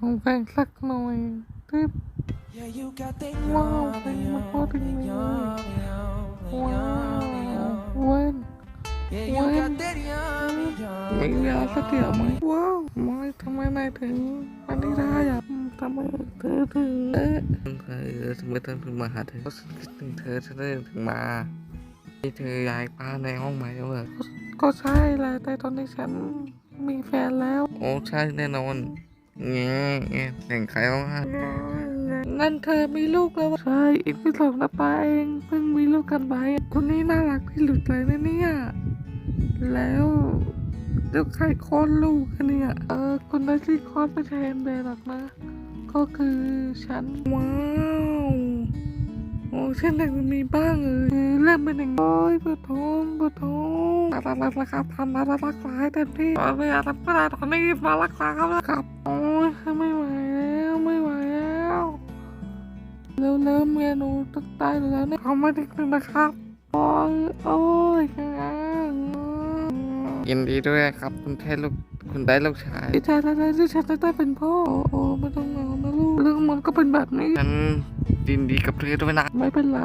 ของแฟนสักหน่อยตึ๊บ Yeah, you got that Wow, yummy, thank you for yummy, putting me yummy, yummy, ว้าว yummy, yummy. เว้น Yeah, you When- got that yummy, มี yummy, ยาสักเดียวไหม yummy. ว้าวไม่ทำไมนายถึงอันนี้ได้อะอืมทำไมเธอถึงเอ๊ะเธอทำไมเธอถึงมาหาเธอก็ฉันคิดถึงเธอฉันเลยถึงมาที่เธอย้ายบ้านในห้องใหม่แล้วเหรอก็ใช่แหละแต่ตอนนี้ฉันมีแฟนแล้ว โอ้ใช่แน่นอน เงี้ยเงี้ยแต่งใครร้องไห้นั่นเธอมีลูกแล้วใช่อีกไม่สองนาทีเองเพิ่งมีลูกกันไปคนนี้น่ารักที่หลุดเลยนะเนี่ยแล้วเดี๋ยวใครคลอดลูกกันเนี่ยเออคนนั้นที่คลอดไม่แทนเบลหรอกนะ ก็คือฉันว้าวโอ้ฉันอยากจะมีบ้างเออเริ่มเป็นอย่างนี้โอ้ยปวดท้องปวดท้อง รักรักรักครับทำรักรักษาให้เต็มที่ตอนนี้รับไม่ได้ตอนนี้มารักษาครับครับโอ้ยไม่ไหวแล้วไม่ไหวแล้วเร็วเร็วเมียหนูต้องตายแล้วเนี่ยเขาไม่ได้คืนนะครับโอ้ยโอ้ยยินดีด้วยครับคุณแค่ลูกคุณได้ลูกชายที่แท้แท้ที่ฉันได้เป็นพ่อโอ้โอ้ไม่ต้องเหงานะลูกเรื่องมันก็เป็นแบบนี้ฉันยินดีกับเธอด้วยนะไม่เป็นไร